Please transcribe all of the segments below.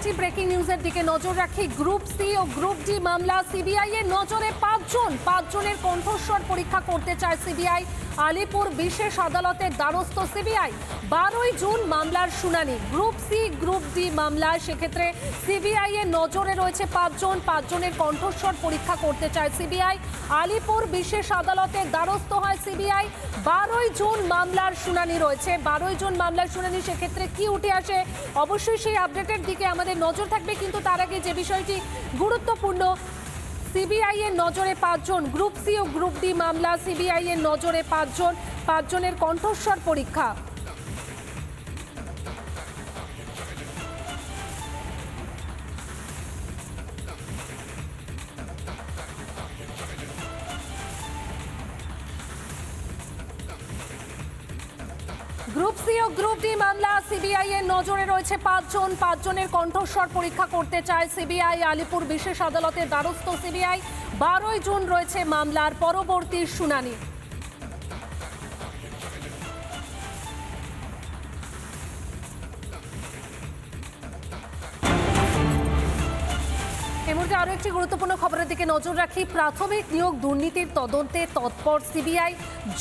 একটি ব্রেকিং নিউজের দিকে নজর রাখি। গ্রুপ সি ও গ্রুপ ডি মামলা। সিবিআই এর নজরে পাঁচজন। পাঁচজনের কণ্ঠস্বর পরীক্ষা করতে চায় সিবিআই আলিপুর বিশেষ আদালতের দ্বারস্থ সিবিআই বারোই জুন মামলার শুনানি। গ্রুপ সি গ্রুপ ডি মামলা সেক্ষেত্রে সিবিআই এর নজরে রয়েছে পাঁচজন। পাঁচজনের কণ্ঠস্বর পরীক্ষা করতে চায় সিবিআই আলিপুর বিশেষ আদালতের দ্বারস্থ হয় সিবিআই বারোই জুন মামলার শুনানি রয়েছে। বারোই জুন মামলার শুনানি সেক্ষেত্রে কি উঠে আসে? অবশ্যই সেই আপডেটের দিকে আমাদের নজর থাকবে, কিন্তু তার আগে যে বিষয়টি গুরুত্বপূর্ণ সিবিআই এর নজরে পাঁচজন, গ্রুপ সি ও গ্রুপ ডি মামলা সিবিআই এর নজরে পাঁচজন, পাঁচজনের কণ্ঠস্বর পরীক্ষা। গ্রুপ সি ও গ্রুপ ডি মামলা, সিবিআই এর নজরে রয়েছে পাঁচজন। পাঁচজনের কণ্ঠস্বর পরীক্ষা করতে চায় সিবিআই। আলিপুর বিশেষ আদালতের দ্বারস্থ সিবিআই। বারোই জুন রয়েছে মামলার পরবর্তী শুনানি। আরও একটি গুরুত্বপূর্ণ খবরের দিকে নজর রাখি। প্রাথমিক নিয়োগ দুর্নীতির তদন্তে তৎপর সিবিআই।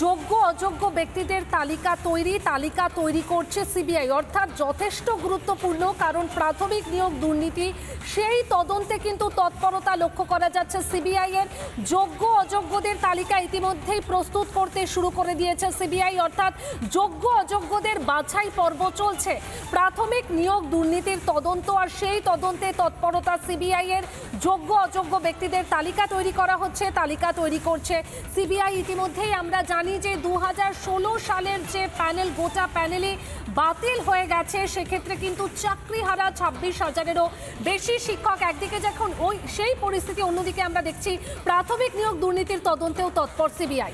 যোগ্য, অযোগ্য ব্যক্তিদের তালিকা তৈরি তালিকা তৈরি করছে সিবিআই। অর্থাৎ যথেষ্ট গুরুত্বপূর্ণ, কারণ প্রাথমিক নিয়োগ দুর্নীতি, সেই তদন্তে কিন্তু তৎপরতা লক্ষ্য করা যাচ্ছে সিবিআই এর। যোগ্য, অযোগ্যদের তালিকা ইতিমধ্যেই প্রস্তুত করতে শুরু করে দিয়েছে সিবিআই। অর্থাৎ যোগ্য, অযোগ্যদের বাছাই পর্ব চলছে। প্রাথমিক নিয়োগ দুর্নীতির তদন্ত আর সেই তদন্তে তৎপরতা সিবিআই এর। যোগ্য, অযোগ্য ব্যক্তিদের তালিকা তৈরি করা হচ্ছে, তালিকা তৈরি করছে সিবিআই ইতিমধ্যেই। আমরা জানি যে দু হাজার ষোলো সালের যে প্যানেল, গোটা প্যানেলে বাতিল হয়ে গেছে। সেক্ষেত্রে কিন্তু চাকরি হারা ছাব্বিশ হাজারেরও বেশি শিক্ষক। একদিকে যখন ওই সেই পরিস্থিতি, অন্যদিকে আমরা দেখছি প্রাথমিক নিয়োগ দুর্নীতির তদন্তেও তৎপর সিবিআই।